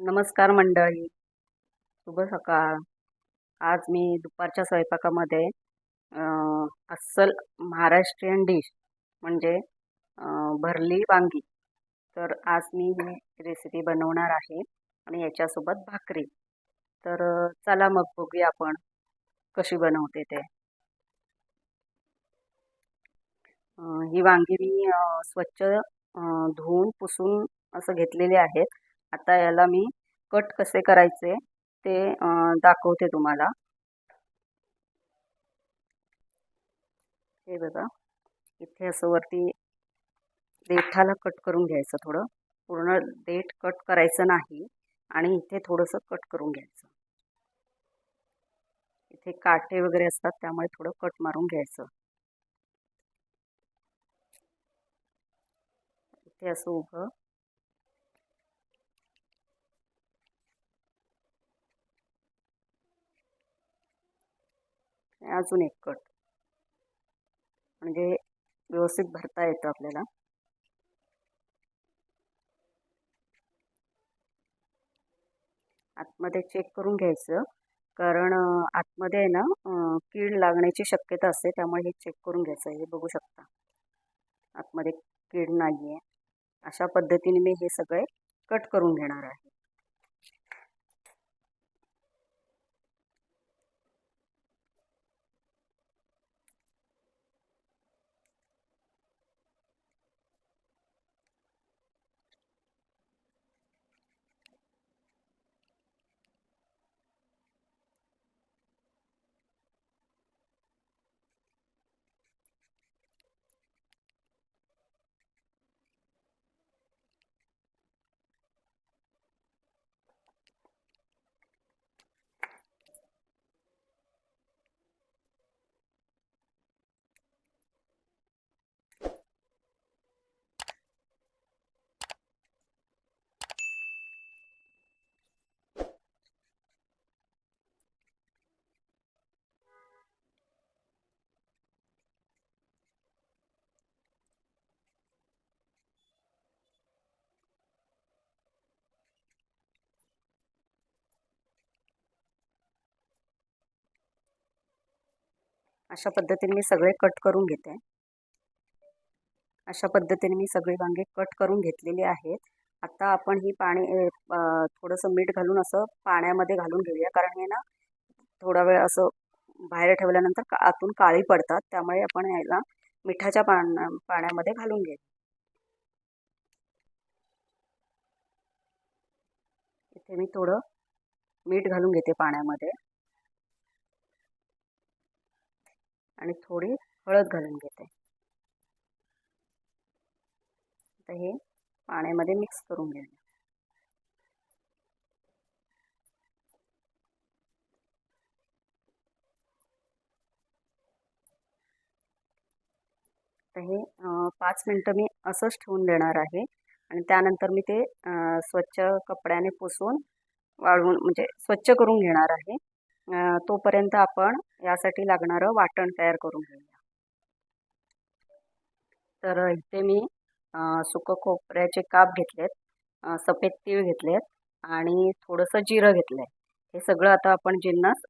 नमस्कार मंडळी. शुभ सकाळ. आज मी दुपारच्या स्वयंपाकामध्ये अस्सल महाराष्ट्रीयन डिश म्हणजे भरली वांगी. तर आज मी ही रेसिपी बनवणार आहे आणि याच्यासोबत भाकरी. तर चला मग बघूया आपण कशी बनवते ते. ही वांगी मी स्वच्छ धुवून पुसून असं घेतलेली आहेत आता याला मी कट कसे करायचे ते दाखवते तुम्हाला. हे बघा इथे असं वरती देठाला कट करून घ्यायचं थोडं. पूर्ण देठ कट करायचं नाही आणि इथे थोडंसं कट करून घ्यायचं. इथे काटे वगैरे असतात त्यामुळे थोडं कट मारून घ्यायचं. इथे असं उभं अजून एक कट. म्हणजे व्यवस्थित भरता येतं आपल्याला. आतमध्ये चेक करून घ्यायचं. कारण आतमध्ये आहे ना कीड लागण्याची शक्यता असते त्यामुळे हे चेक करून घ्यायचं हे बघू शकता. आतमध्ये कीड नाही आहे अशा पद्धतीने मी हे सगळे कट करून घेणार आहे. अशा पद्धतीने मी सगळे कट करून घेते. अशा पद्धतीने मी सगळे वांगे कट करून घेतलेले आहेत. आता आपण ही पाणी थोडंसं मीठ घालून असं पाण्यामध्ये घालून घेऊया. कारण हे ना थोडा वेळ असं बाहेर ठेवल्यानंतर का आतून काळी पडतात. त्यामुळे आपण याला मिठाच्या पाण्या पाण्यामध्ये घालून घेऊ. इथे मी थोडं मीठ घालून घेते पाण्यामध्ये. आणि थोडी हळद घालून घेते. आता हे पाण्यामध्ये मिक्स करून घ्या तर हे पाच मिनटं मी असंच ठेवून देणार आहे. आणि त्यानंतर मी ते स्वच्छ कपड्याने पुसून वाळवून म्हणजे स्वच्छ करून घेणार आहे. तोपर्यंत आपण यासाठी लागणारं वाटण तयार करून घेऊया. तर इथे मी सुकं खोबऱ्याचे काप घेतलेत सफेद तीळ घेतलेत आणि थोडंसं जिरं घेतलं आहे हे सगळं आता आपण जिन्नस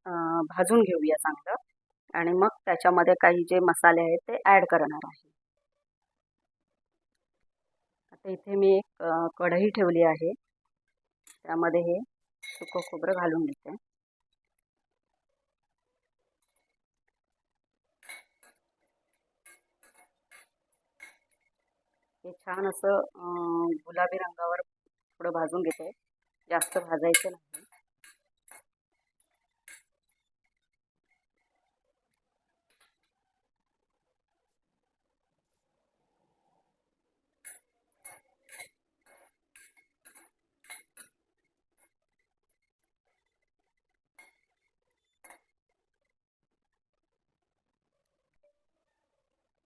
भाजून घेऊया चांगलं आणि मग त्याच्यामध्ये काही जे मसाले आहेत ते ॲड करणार आहे. आता इथे मी एक कढई ठेवली आहे. त्यामध्ये हे सुकं खोबरं घालून घेते. हे छान असं गुलाबी रंगावर थोडं भाजून घेते. जास्त भाजायचं नाही.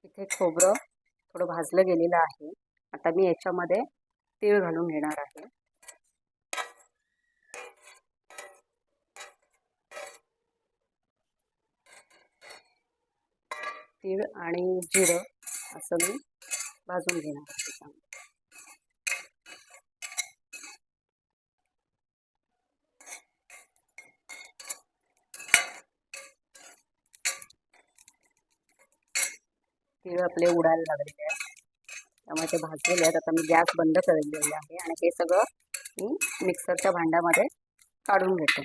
इथे खोबरं थोडं भाजलं गेलेलं आहे. आता मी याच्यामध्ये तीळ घालून घेणार आहे. तीळ आणि जिरं असं मी भाजून घेणार आहे तीळ आपले उडायला लागलेले आहेत. त्यामुळे ते भाजलेले आहेत. आता मी गॅस बंद केलेली आहे आणि हे सगळं मी मिक्सरच्या भांड्यामध्ये काढून घेते.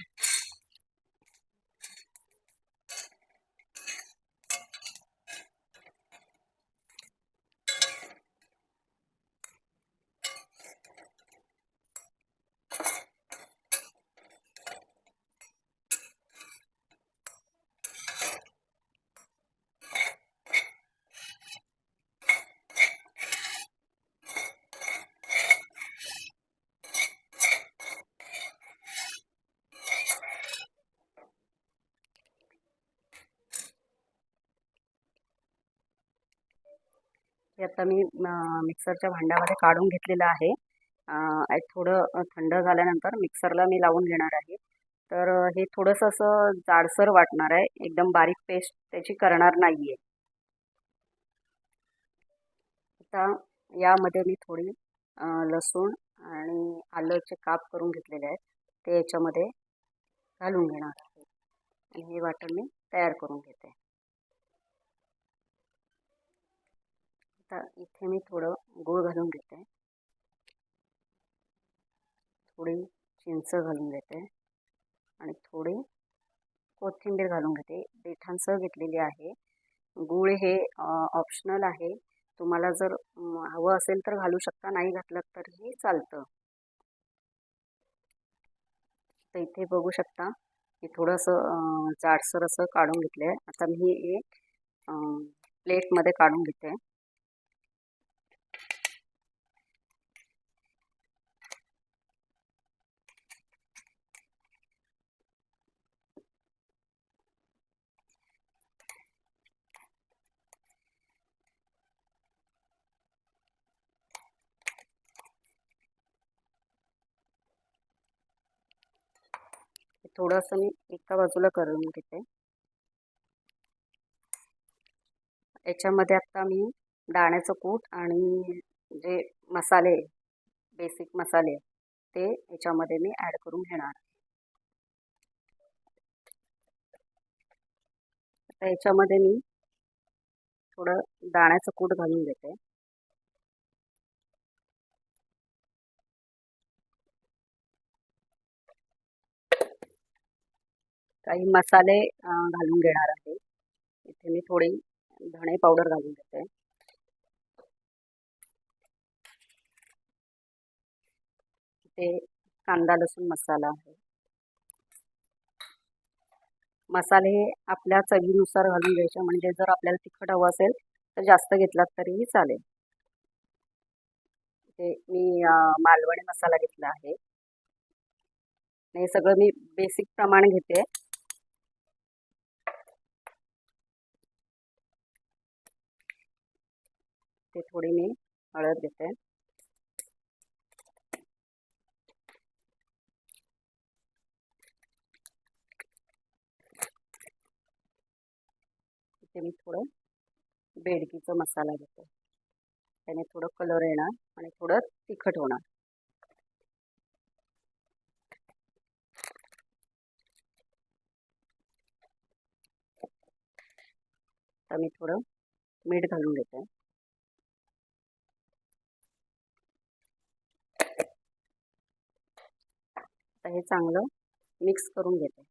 हे आता मी मिक्सरच्या भांड्यामध्ये काढून घेतलेलं आहे. थोडं थंड झाल्यानंतर मिक्सरला मी लावून घेणार आहे. तर हे थोडंसं असं जाडसर वाटणार आहे. एकदम बारीक पेस्ट त्याची करणार नाही आहे आता यामध्ये मी थोडी लसूण आणि आलंचे काप करून घेतलेले आहेत. ते याच्यामध्ये घालून घेणार आहे. आणि हे वाटण मी तयार करून घेते. आता इथे मी थोडं गूळ घालून घेते. थोडी चिंच घालून घेते. आणि थोडी कोथिंबीर घालून घेते. देठांसह घेतलेली आहे. गूळ हे ऑप्शनल आहे. तुम्हाला जर हवं असेल तर घालू शकता नाही घातलं तरीही चालतं. तर इथे बघू शकता मी थोडंसं जाडसर असं काढून घेतलं आहे आता मी हे प्लेटमध्ये काढून घेते. थोडंसं मी एका बाजूला करून घेते. याच्यामध्ये आता मी दाण्याचं कूट आणि जे मसाले बेसिक मसाले ते याच्यामध्ये मी ॲड करून घेणार आता याच्यामध्ये मी थोडं दाण्याचं कूट घालून घेते. काही मसाले घालून घेणार आहे. इथे मी थोडी धणे पावडर घालून घेते. इथे कांदा लसूण मसाला आहे. मसाले हे आपल्या चवीनुसार घालून घ्यायचे. म्हणजे जर आपल्याला तिखट हवं असेल तर जास्त घेतलात तरीही चालेल. इथे मी मालवणी मसाला घेतला आहे. हे सगळं मी बेसिक प्रमाण घेते. ते थोडी मी हळद घेते. इथे मी थोडं बेडकीचा मसाला घेते. त्याने थोडं कलर येणार आणि थोडं तिखट होणार. तर मी थोडं मीठ घालून घेते. आता हे चांगलं मिक्स करून घेते.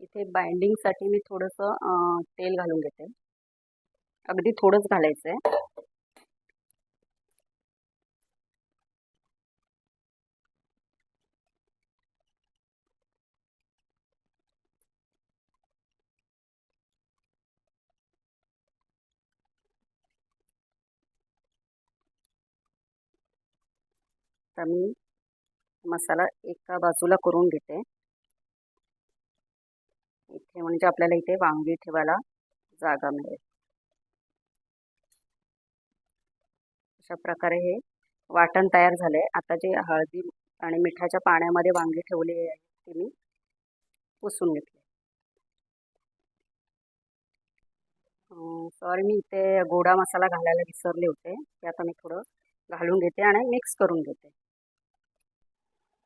इथे बाइंडिंगसाठी मी थोडंसं तेल घालून घेते. अगदी थोडंच घालायचं आहे आता मी मसाला एका बाजूला करून घेते. इथे म्हणजे आपल्याला इथे वांगी ठेवायला जागा मिळेल. अशा प्रकारे हे वाटण तयार झाले आता जे हळदी आणि मिठाच्या पाण्यामध्ये वांगी ठेवली आहे ती मी पुसून घेतली. सॉरी मी इथे गोडा मसाला घालायला विसरले होते. ते आता मी थोडं घालून घेते आणि मिक्स करून घेते.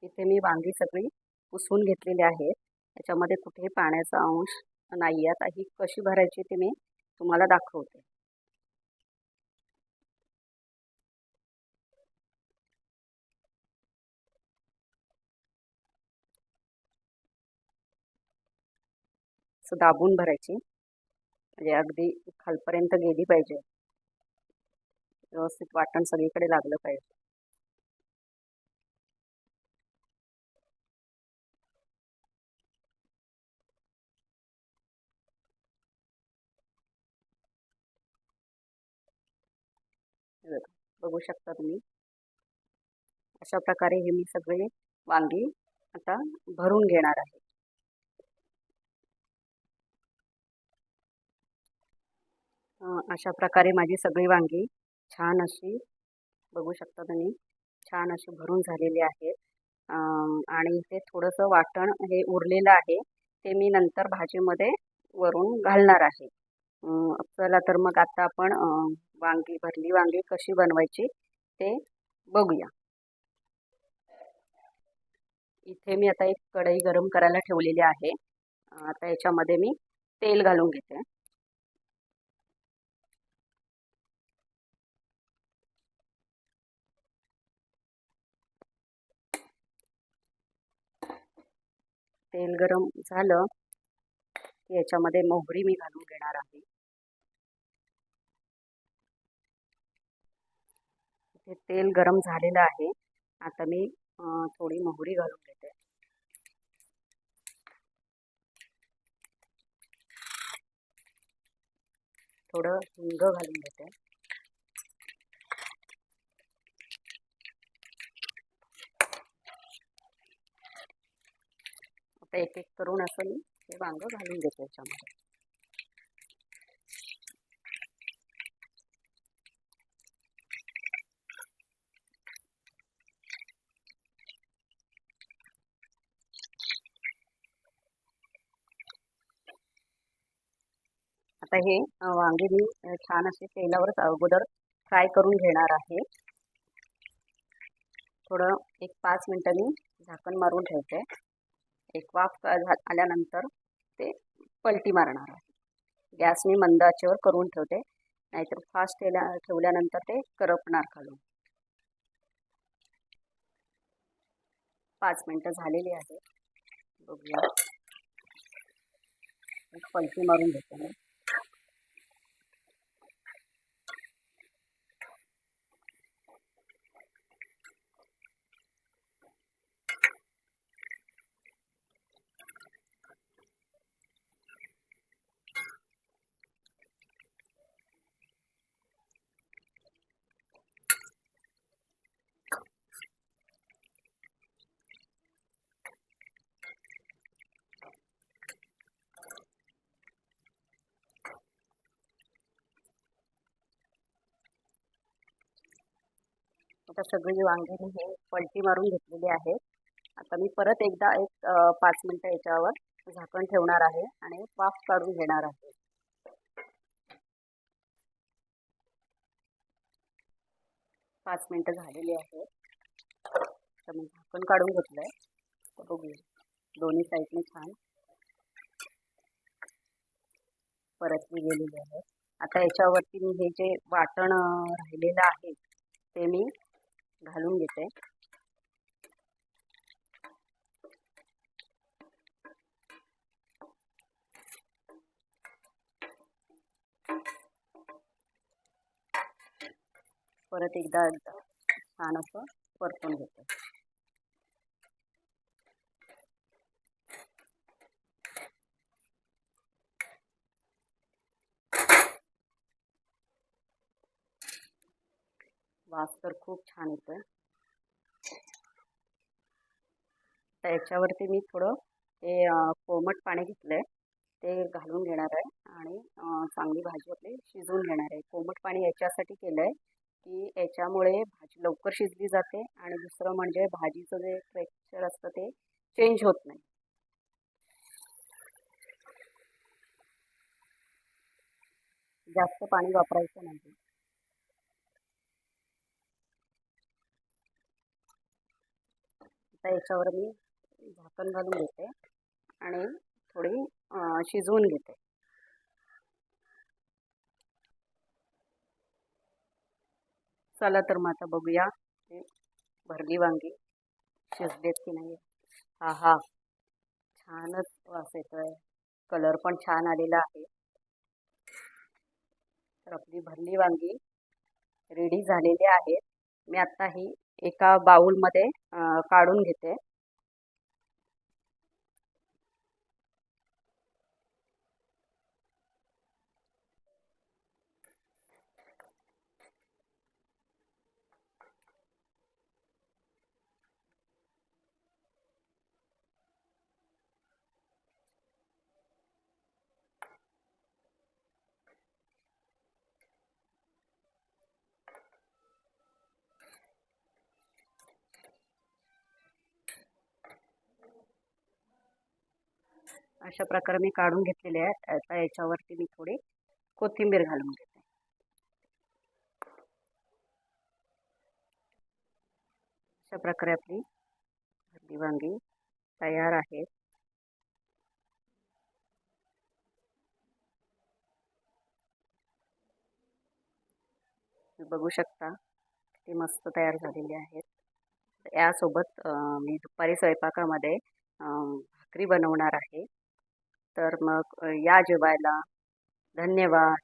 इथे मी वांगी सगळी पुसून घेतलेली आहेत त्याच्यामध्ये कुठेही पाण्याचा अंश नाही आता ही कशी भरायची ते मी तुम्हाला दाखवते. असं दाबून भरायची. म्हणजे अगदी खालपर्यंत गेली पाहिजे. व्यवस्थित वाटण सगळीकडे लागलं पाहिजे. बघू शकता तुम्ही. अशा प्रकारे हे मी सगळे वांगी आता भरून घेणार आहे. अशा प्रकारे माझी सगळी वांगी छान अशी बघू शकता तुम्ही छान अशी भरून झालेली आहेत आणि इथे थोडंसं वाटण हे उरलेलं आहे ते मी नंतर भाजीमध्ये वरून घालणार आहे. चला तर मग आता आपण वांगी भरली वांगी कशी बनवायची ते बघूया. इथे मी आता एक कढई गरम करायला ठेवलेली आहे. आता याच्यामध्ये मी तेल घालून घेते. तेल गरम झालं की याच्यामध्ये मोहरी मी घालून घेणार आहे. इथे तेल गरम झालेलं आहे. आता मी थोडी मोहरी घालून घेते. थोडं हिंग घालून घेते. आता एक एक करून असं मी हे वांग घालून घेते याच्यामध्ये. आहे. हे वांगे मी छान असे तेलावरच अगोदर फ्राय करून घेणार आहे. थोडं एक पाच मिनटं मी झाकण मारून ठेवते. एक वाफ आल्यानंतर ते पलटी मारणार आहे. गॅस मी मंद आचेवर करून ठेवते. नाहीतर फास्ट ठेवल्या ठेवल्यानंतर ते करपणार खालून. पाच मिनटं झालेली आहे बघूया. एक पलटी मारून घेते आता सगळी वांगी मी हे पलटी मारून घेतलेली आहे आता मी परत एकदा एक पाच मिनटं याच्यावर झाकण ठेवणार आहे आणि वाफ काढून घेणार आहे. पाच मिनटं झालेली आहे. तर मी झाकण काढून घेतलंय. तर बघूया. दोन्ही साईडने छान. परतली गेलेली आहे. आता याच्यावरती मी हे जे वाटण राहिलेलं आहे ते मी घालून घेते. परत एकदा छान असं परतून घेते. तर खूप छान येतं तर याच्यावरती मी थोडं हे कोमट पाणी घेतलं आहे ते घालून घेणार आहे आणि चांगली भाजी आपली शिजवून घेणार आहे. कोमट पाणी याच्यासाठी केलं आहे की याच्यामुळे भाजी लवकर शिजली जाते आणि दुसरं म्हणजे भाजीचं जे टेक्स्चर असतं ते चेंज होत नाही. जास्त पाणी वापरायचं नाही. आता याच्यावर मी झाकण घालून घेते आणि थोडी शिजवून घेते. चला तर मग आता बघूया भरली वांगी शिजलेत की नाही. हा हा छानच वास येतोय. कलर पण छान आलेला आहे. तर आपली भरली वांगी रेडी झालेली आहेत मी आता ही एका बाउलमध्ये काढून घेते. अशा प्रकारे मी काढून घेतलेले आहे आता याच्यावरती मी थोडी कोथिंबीर घालून घेते. अशा प्रकारे आपली भरली वांगी तयार आहेत तुम्ही बघू शकता किती मस्त तयार झालेली आहेत. यासोबत मी दुपारी स्वयंपाकामध्ये भाकरी बनवणार आहे. तर मग या जेवायला. धन्यवाद.